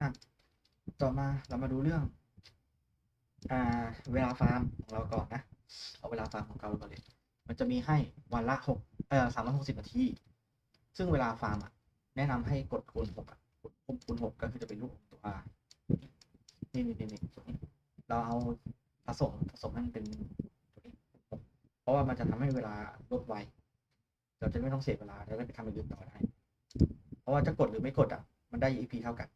อะต่อมาเรามาดูเรื่อง อ่า เวลาฟาร์มของเราก่อนนะ เอาเวลาฟาร์มของเราก่อนเลย มันจะมีให้วันละหกเอ่อสามร้อยหกสิบนาที ซึ่งเวลาฟาร์มอะ แนะนำให้กดคูณหกอะกดคูณหกก็คือจะเป็นรูปของตัว R นี่นี่นี่นี่เราเอาผสมผสมให้มันเป็นตัวนี้เพราะว่ามันจะทำให้เวลาลดไวเราจะไม่ต้องเสียเวลาแล้วไปทำอย่างอื่นต่อได้ เพราะว่าจะกดหรือไม่กดอะ มันได้ EP เท่ากัน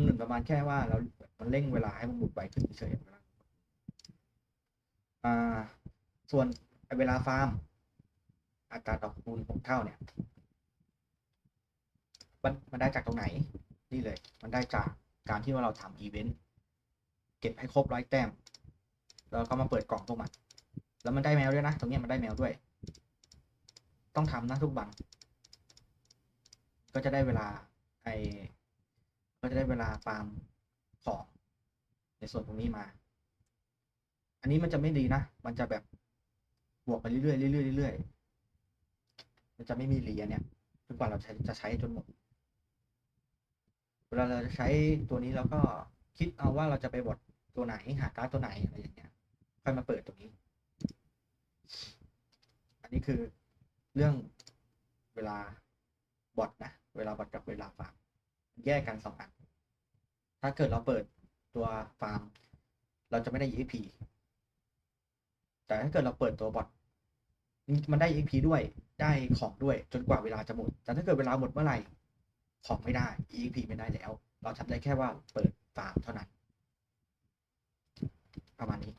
มันหนึ่งประมาณแค่ว่าเรา มันเร่งเวลาให้มันหมุนไวขึ้นเฉยๆเวลาอ่า ส่วนเวลาฟาร์ม อัตราดอกคูณหกเท่าเนี่ย มันมันได้จากตรงไหน นี่เลย มันได้จากการที่ว่าเราทำอีเวนต์เก็บให้ครบร้อยแต้ม แล้วก็มาเปิดกล่องพวกมัน แล้วมันได้แมวด้วยนะ ตรงนี้มันได้แมวด้วย ต้องทำนะทุกวันก็จะได้เวลาไอ ก็จะได้เวลาฟาร์มของในส่วนตรงนี้มา อันนี้มันจะไม่ดีนะ มันจะแบบบวกไปเรื่อยๆเรื่อยๆเรื่อยๆมันจะไม่มีเหรียญเนี่ยจนกว่าเราจะจะใช้จนหมด เวลาเราจะใช้ตัวนี้เราก็คิดเอาว่าเราจะไปบดตัวไหนหาการ์ดตัวไหนอะไรอย่างเงี้ย ค่อยมาเปิดตรงนี้ อันนี้คือเรื่องเวลาบอทนะ เวลาบอทกับเวลาฟาร์ม แยกกันสองอัน ถ้าเกิดเราเปิดตัวฟาร์ม เราจะไม่ได้ EXP แต่ถ้าเกิดเราเปิดตัวบอทมันได้ EXP ด้วยได้ของด้วยจนกว่าเวลาจะหมด แต่ถ้าเกิดเวลาหมดเมื่อไหร่ ของไม่ได้ EXP ไม่ได้แล้ว เราทำได้แค่ว่าเปิดฟาร์มเท่านั้น ประมาณนี้